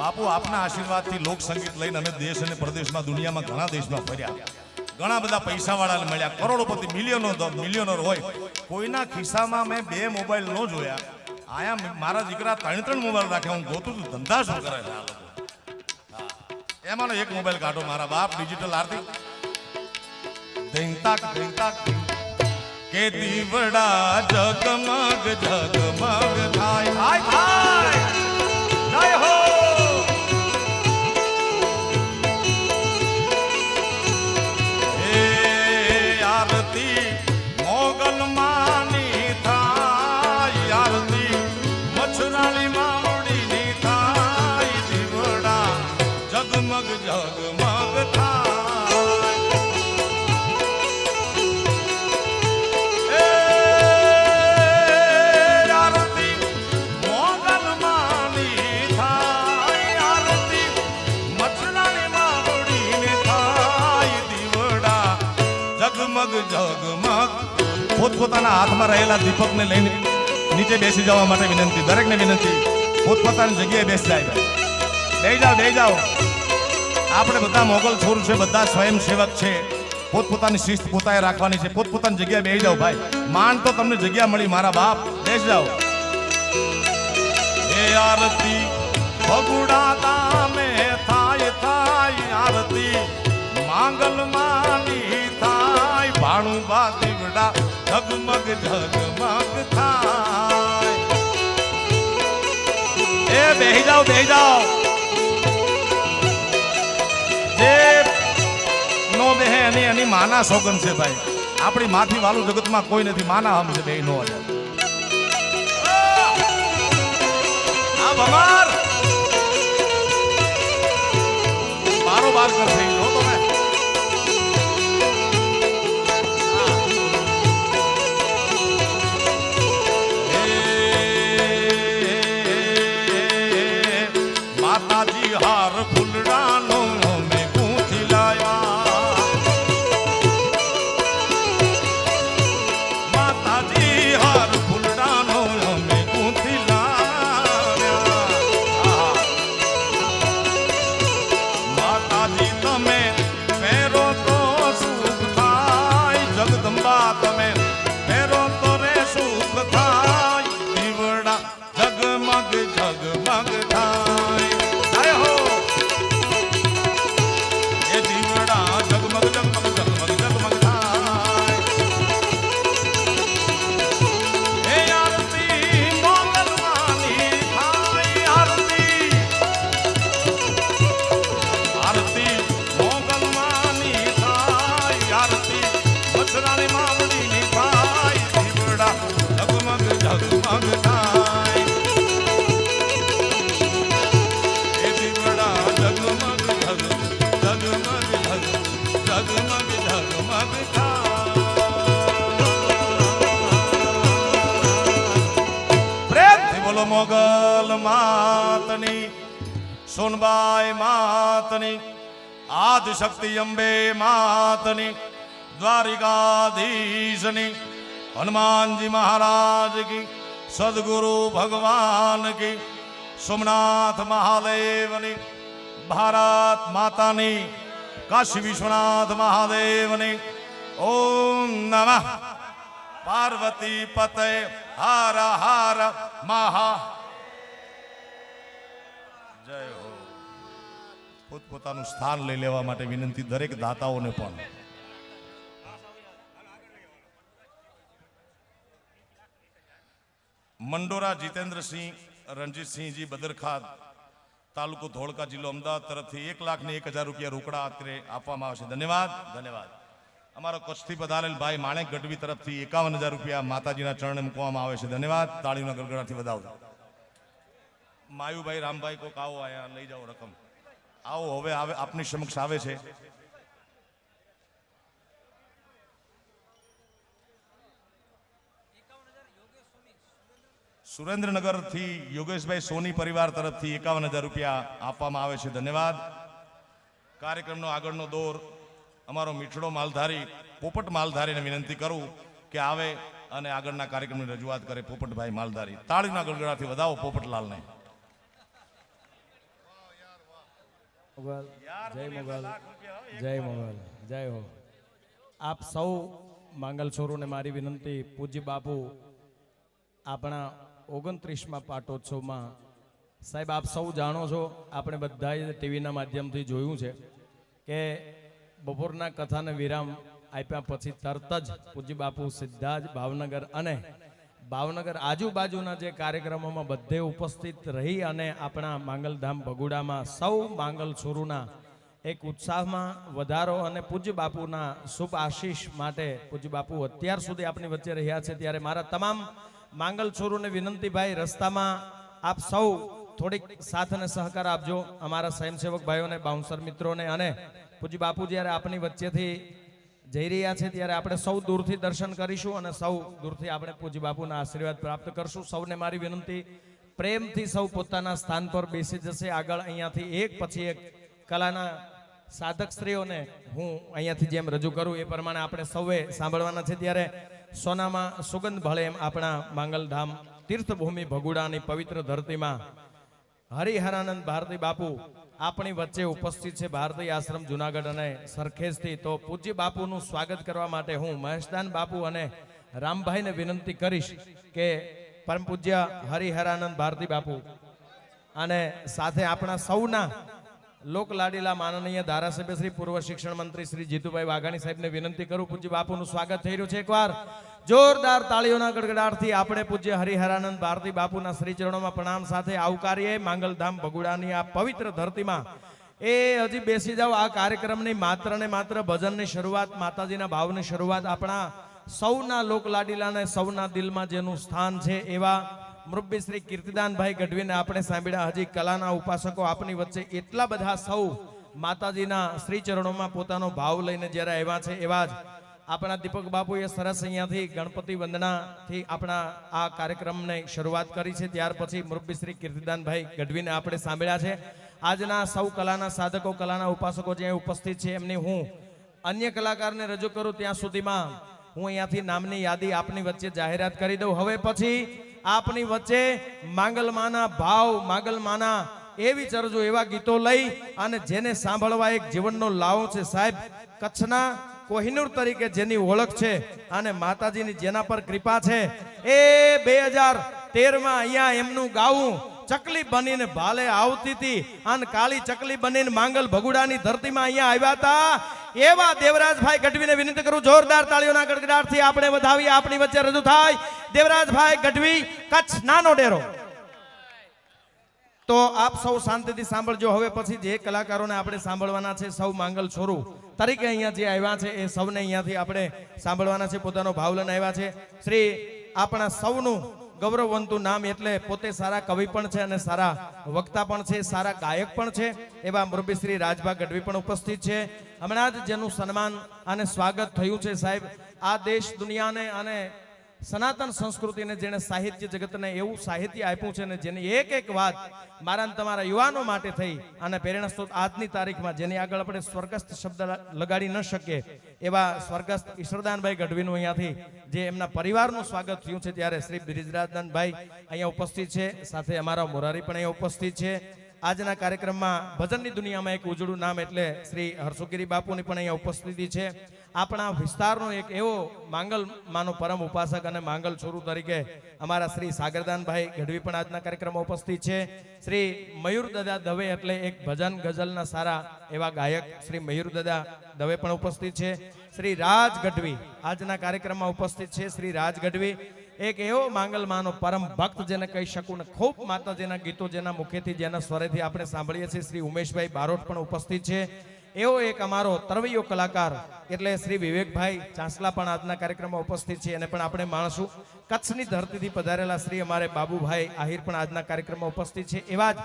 બાપુ, આપના આશીર્વાદથી લોક સંગીત લઈને અમે દેશ અને પ્રદેશમાં, દુનિયામાં ઘણા દેશમાં ફર્યા. ઘણા બધા પૈસાવાળાને મળ્યા. કરોડોપતિ મિલિયનો મિલિયનર હોય. કોઈના ખિસ્સામાં મેં બે મોબાઈલ ન જોયા. આયા મારા દીકરા ત્રણ ત્રણ મોબાઈલ રાખ્યા. હું ગોતું છું, ધંધા શું કરે છે એમાંનો એક મોબાઈલ કાઢો મારા બાપ ડિજિટલ આરતી. ધીંતાક ધીંતાક. કે દીવડા જગમગ જગમગ થાય. જગમગ ઝગમગ પોતપોતાના હાથમાં રહેલા દીપકને લઈને નીચે બેસી જવા માટે વિનંતી, દરેકને વિનંતી, પોતપોતાની જગ્યાએ બેસી જાય બે જાઓ બે જાઓ. આપણે બધા મોગલ છોર છે, બધા સ્વયંસેવક છે. પોતપોતાની શિસ્ત પોતાએ રાખવાની છે. પોતપોતાની જગ્યાએ બેસી જાઓ ભાઈ. માન તો તમને જગ્યા મળી, મારા બાપ. બેસી જાઓ. આરતી ભગુડા ઝગમગ ઝગમગ થાય. એ બેહી જાઓ બેહી જાઓ. જે નો બેહે એની એની માના સોગન છે ભાઈ. આપણી માથી વાલું જગતમાં કોઈ નથી. માના હમ છે, બેહી નો આ ભમાર. બારો બાર કર મોગલ માતની, સોનબાઈ માતની આદિ શક્તિ અંબે માતની, દ્વારિકાધીશની, હનુમાનજી મહારાજ કી સદગુરુ ભગવાન કી સોમનાથ મહાદેવની, ભારત માતાની, કાશી વિશ્વનાથ મહાદેવની, ઓમ નમઃ. પાર્વતી પતે હાર હાર, મહા. જય હો. પોતપોતાનું સ્થાન લઈ લેવા માટે વિનંતી દરેક દાતાઓને પણ. મંડોરા જીતેન્દ્રસિંહ, રણજીતસિંહજી બદરખાત તાલુકો ધોળકા જિલ્લો અમદાવાદ તરફથી એક લાખ ને એક હજાર રૂપિયા રોકડા અત્રે આપવામાં આવશે. ધન્યવાદ. ધન્યવાદ. અમારો કચ્છથી પધારેલ ભાઈ માણેક ગઢવી તરફથી એકાવન હજાર રૂપિયા માતાજીના ચરણે મૂકવામાં આવે છે. ધન્યવાદ. તાળીના ગરગડાથી વધાવજો માયુભાઈ, રામભાઈ કોક આવો આયા લઈ જાઓ રકમ. આવો, હવે આવે, આપની સમક્ષ આવે છે. સુરેન્દ્રનગરથી યોગેશભાઈ સોની પરિવાર તરફથી એકાવન હજાર રૂપિયા આપવામાં આવે છે. ધન્યવાદ. કાર્યક્રમનો આગળનો દોર અમારો મીઠડો માલધારી પોપટ માલધારીને વિનંતી કરું કે આવે અને આગળના કાર્યક્રમની રજૂઆત કરે પોપટભાઈ માલધારી. તાળીના ગળગડાથી વધાવો પોપટલાલને. મોગલ જય મોગલ જય મોગલ જય હો. આપ સૌ માંગલ છોરુને મારી વિનંતી પૂજ્ય બાપુ આપણા ઓગણત્રીસમાં પાટોત્સવમાં સાહેબ આપ સૌ જાણો છો આપણે બધાએ ટીવીના માધ્યમથી જોયું છે કે બપોરના કથાને વિરામ આપ્યા પછી તરત જ પૂજ્ય બાપુ સીધા જ ભાવનગર અને ભાવનગર આજુબાજુના જે કાર્યક્રમોમાં બધે ઉપસ્થિત રહી અને આપણા માંગલધામ બગુડામાં સૌ માંગલ સુરુના એક ઉત્સાહમાં વધારો અને પૂજ્ય બાપુના શુભ આશીષ માટે પૂજ્ય બાપુ અત્યાર સુધી આપની વચ્ચે રહ્યા છે ત્યારે મારા તમામ માંગલ છોરુને વિનંતીભાઈ, રસ્તામાં આપ સૌ થોડીક સાથ અને સહકાર આપજો. અમારા સ્વયંસેવક ભાઈઓને, બાઉન્સર મિત્રોને અને પૂજ્ય બાપુ જ્યારે આપણી વચ્ચેથી જઈ રહ્યા છે, ત્યારે આપણે સૌ દૂરથી દર્શન કરીશું અને સૌ દૂરથી આપણે પૂજ્ય બાપુના આશીર્વાદ પ્રાપ્ત કરશું. સૌને મારી વિનંતી, પ્રેમથી સૌ પોતાના સ્થાન પર બેસી જશે. આગળ અહીંયાથી એક પછી એક કલાના સાધક સ્ત્રીઓને હું અહીંયાથી જેમ રજૂ કરું, એ પ્રમાણે આપણે સૌએ સાંભળવાના છે. ત્યારે સોનામાં સુગંધ ભળે એમ આપણા માંગલધામ તીર્થભૂમિ ભગુડાની પવિત્ર ધરતીમાં હરિહરાનંદ ભારતી બાપુ આપણી વચ્ચે ઉપસ્થિત છે ભારતીય આશ્રમ જુનાગઢ અને સરખેજથી. તો પૂજ્ય બાપુનું સ્વાગત કરવા માટે હું મહેશદાન બાપુ અને રામભાઈને વિનંતી કરીશ કે પરમ પૂજ્ય હરિહરાનંદ ભારતી બાપુ. અને સાથે આપણા સૌના લોક લાડીલા માનનીય ધારાસભ્ય શ્રી પૂર્વ શિક્ષણ મંત્રી શ્રી જીતુભાઈ વાઘાણી સાહેબને વિનંતી કરું, પૂજ્ય બાપુનું સ્વાગત થઈ રહ્યું છે એકવાર. જોરદાર તાળીઓના ગડગડાટથી આપણે પૂજ્ય હરિહરાનંદ ભારતી બાપુના શ્રી ચરણોમાં પ્રણામ સાથે આવકારીએ. માંગલધામ ભગુડાની આ પવિત્ર ધરતીમાં એ હજી બેસી જાઓ. આ કાર્યક્રમની માત્ર ને માત્ર ભજનની શરૂઆત, માતાજીના ભાવની શરૂઆત આપણા સૌના લોક લાડીલાને સૌના દિલમાં જેનું સ્થાન છે એવા મુરબ્બી શ્રી કીર્તિદાનભાઈ ગઢવીને આપણે સાંભળ્યા, હજી કલાના ઉપાસકો આપની વચ્ચે એટલા બધા સૌ માતાજીના શ્રી ચરણોમાં પોતાનો ભાવ લઈને જ્યારે આવ્યા છે, એવા જ આપણા દીપક બાપુએ સરસ અહીંયાથી ગણપતિ વંદનાથી આપણા આ કાર્યક્રમને શરૂઆત કરી છે. ત્યાર પછી મુરબ્બી શ્રી કીર્તિદાનભાઈ ગઢવીને આપણે સાંભળ્યા છે. આજના સૌ કલાના સાધકો, કલાના ઉપાસકો જે ઉપસ્થિત છે, એમની હું અન્ય કલાકારને રજૂ કરું ત્યાં સુધીમાં હું અહીંયાથી નામની યાદી આપની વચ્ચે જાહેરાત કરી દઉં. હવે પછી આપની વચ્ચે માંગલમાના ભાવ, માંગલમાના એવી ચરજો, એવા ગીતો લઈ અને જેને સાંભળવા એક જીવનનો લાવો છે સાહેબ. કચ્છના કોહિનૂર તરીકે જેની ઓળખ છે અને માતાજીની જેના પર કૃપા છે. એ બે હજાર તેરમાં અહીંયા એમનું ગાવું ચકલી બનીને ભાલે આવતી હતી. અને કાળી ચકલી બનીને માંગલ ભગુડાની ધરતીમાં અહીંયા આવ્યા હતા. એવા દેવરાજભાઈ ગઢવીને વિનંતી કરું, જોરદાર તાળીઓના ગડગડાટથી આપણે વધાવીએ. આપણી વચ્ચે રજૂ થાય. દેવરાજભાઈ ગઢવી કચ્છ નાનો ડેરો. તો આપ સૌ શાંતિથી સાંભળજો. હવે પછી જે કલાકારોને આપણે સાંભળવાના છે, સૌ માંગલ છોરુ તરીકે અહીંયા જે આવ્યા છે, એ સૌને અહીંયાથી આપણે સાંભળવાના છે. પોતાનો ભાવ લઈને આવ્યા છે. શ્રી આપણા સૌનું ગૌરવવંતું નામ એટલે પોતે સારા કવિ પણ છે અને સારા વક્તા પણ છે, સારા ગાયક પણ છે. એવા મુરબી શ્રી રાજભા ગઢવી પણ ઉપસ્થિત છે. હમણાં જ જેનું સન્માન અને સ્વાગત થયું છે સાહેબ. આ દેશ દુનિયાને અને સનાતન સંસ્કૃતિને જેણે સાહિત્ય જગતને એવું સાહિત્ય આપ્યું છે ને જેની એક એક વાત મારા તમારા યુવાનો માટે થઈ અને પ્રેરણા સ્ત્રોત આજની તારીખમાં જેની આગળ આપણે સ્વર્ગસ્થ શબ્દ લગાડી ન શકીએ, એવા સ્વર્ગસ્થ ઈશ્વરદાનભાઈ ગઢવીનું અહીંયાથી જે એમના પરિવારનું સ્વાગત થયું છે ત્યારે શ્રી બિરિજરાજદાનભાઈ અહીંયા ઉપસ્થિત છે, સાથે અમારા મોરારી પણ અહીંયા ઉપસ્થિત છે. આજના કાર્યક્રમમાં ભજનની દુનિયામાં એક ઉજળું નામ એટલે શ્રી હર્ષુગીરી બાપુની પણ અહીંયા ઉપસ્થિતિ છે. આપણા વિસ્તારનો એક એવો માંગલ માનો પરમ ઉપાસક અને માંગલ છોરુ તરીકે અમારા શ્રી સાગરદાનભાઈ ગઢવી પણ આજના કાર્યક્રમમાં ઉપસ્થિત છે. શ્રી મયુર દાદા દવે એટલે એક ભજન ગઝલના સારા એવા ગાયક શ્રી મયુર દાદા દવે પણ ઉપસ્થિત છે. શ્રી રાજ ગઢવી આજના કાર્યક્રમમાં ઉપસ્થિત છે. શ્રી રાજ ગઢવી એક એવો માંગલમાનો પરમ ભક્ત જેને કહી શકું ને ખૂબ માતાજીના ગીતો જેના મુખેથી જેના સ્વરેથી આપણે સાંભળીએ છીએ, શ્રી ઉમેશભાઈ બારોટ પણ ઉપસ્થિત છે. એવો એક અમારો તરવૈયો કલાકાર, એટલે શ્રી વિવેકભાઈ ચાંસલા પણ આજના કાર્યક્રમમાં ઉપસ્થિત છે, એને પણ આપણે માણશું. કચ્છની ધરતીથી પધારેલા શ્રી અમારે બાબુભાઈ આહિર પણ આજના કાર્યક્રમમાં ઉપસ્થિત છે. એવા જ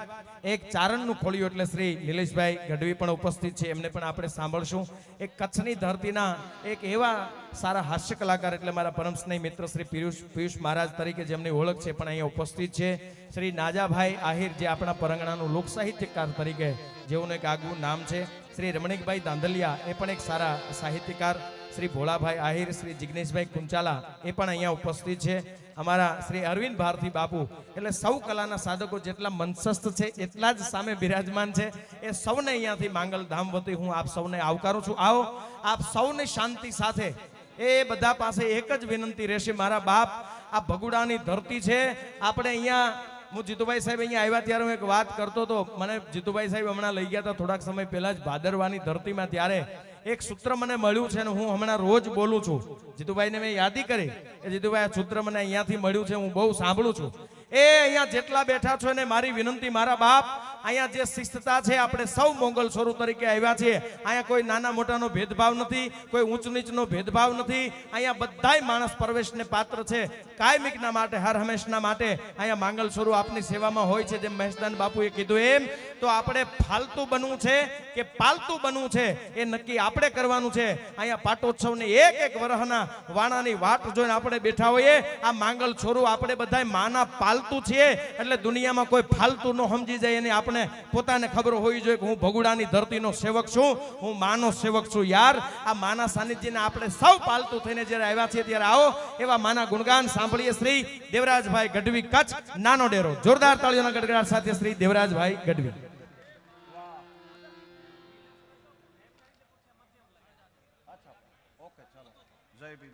એક ચારણનું ખોલ્યું એટલે શ્રી નિલેશભાઈ ગઢવી પણ ઉપસ્થિત છે, એમને પણ આપણે સાંભળશું. એક કચ્છની ધરતીના એક એવા સારા હાસ્ય કલાકાર એટલે મારા પરમ સ્નેહી મિત્ર શ્રી પિયુષ પિયુષ મહારાજ તરીકે જેમની ઓળખ છે, પણ અહીંયા ઉપસ્થિત છે. શ્રી નાજાભાઈ આહિર જે આપણા પરંગણાનું લોકસાહિત્યકાર તરીકે જેઓનું એક આગવું નામ છે શ્રી રમણીકભાઈ દાંધલિયા એ પણ એક સારા સાહિત્યકાર, શ્રી ભોળાભાઈ આહિર, શ્રી જિગ્નેશભાઈ કુંચાલા એ પણ અહીંયા ઉપસ્થિત છે. અમારા શ્રી અરવિંદ ભારતી બાપુ, એટલે સૌ કલાના સાધકો જેટલા મંચસ્થ છે, એટલા જ સામે બિરાજમાન છે. એ સૌને અહીંયાથી માંગલ ધામ વતી હું આપ સૌને આવકારું છું. આવો, આપ સૌની શાંતિ સાથે એ બધા પાસે એક જ વિનંતી રહેશે. મારા બાપ, આ ભગુડાની ધરતી છે. આપણે અહીંયા હું જીતુભાઈ સાહેબ અહીંયા આવ્યા ત્યારે હું એક વાત કરતો હતો. મને જીતુભાઈ સાહેબ હમણાં લઈ ગયા હતા થોડાક સમય પહેલા જ ભાદરવાની ધરતીમાં ત્યારે એક સૂત્ર મને મળ્યું છે અને હું હમણાં રોજ બોલું છું. જીતુભાઈને મેં યાદી કરી કે જીતુભાઈ, આ સૂત્ર મને અહીંયાથી મળ્યું છે, હું બહુ સાંભળું છું. એ અહીંયા જેટલા બેઠા છો એને મારી વિનંતી, મારા બાપ અહીંયા જે શિસ્તતા છે, આપણે સૌ મોંગલ સ્વરૂપ તરીકે આવ્યા છીએ. અહીંયા કોઈ નાના મોટાનો ભેદભાવ નથી, કોઈ ઊંચ નીચનો ભેદભાવ નથી. અહીંયા બધાય માણસ પ્રવેશને પાત્ર છે. કાયમિકના માટે, હર હંમેશના માટે અહીંયા માંગલ સ્વરૂપ આપની સેવામાં હોય છે, જેમ મહેશદાન બાપુએ કીધું એમ. તો આપણે ફાલતુ બનવું છે કે પાલતુ બનવું છે, એ નક્કી આપણે કરવાનું છે. અહીંયા પાટોત્સવની એક એક વરહના વાણાની વાટ જોઈને આપણે બેઠા હોઈએ. આ માંગલ છોરું આપણે બધાય માના પાલતું છીએ. એટલે દુનિયામાં કોઈ ફાલતું ન સમજી જાય, એની આપણે પોતાને ખબર હોવી જોઈએ કે હું ભગુડાની ધરતીનો સેવક છું. હું માનો સેવક છું યાર. આ માના સાનિધ્યને આપણે સૌ પાલતુ થઈને જ્યારે આવ્યા છીએ ત્યારે આવો. એવા માના ગુણગાન સાંભળીએ શ્રી દેવરાજભાઈ ગઢવી કચ્છ, નાનો ડેરો. જોરદાર તાળીઓના ગડગડાટ સાથે શ્રી દેવરાજભાઈ ગઢવી. જય ભીમ.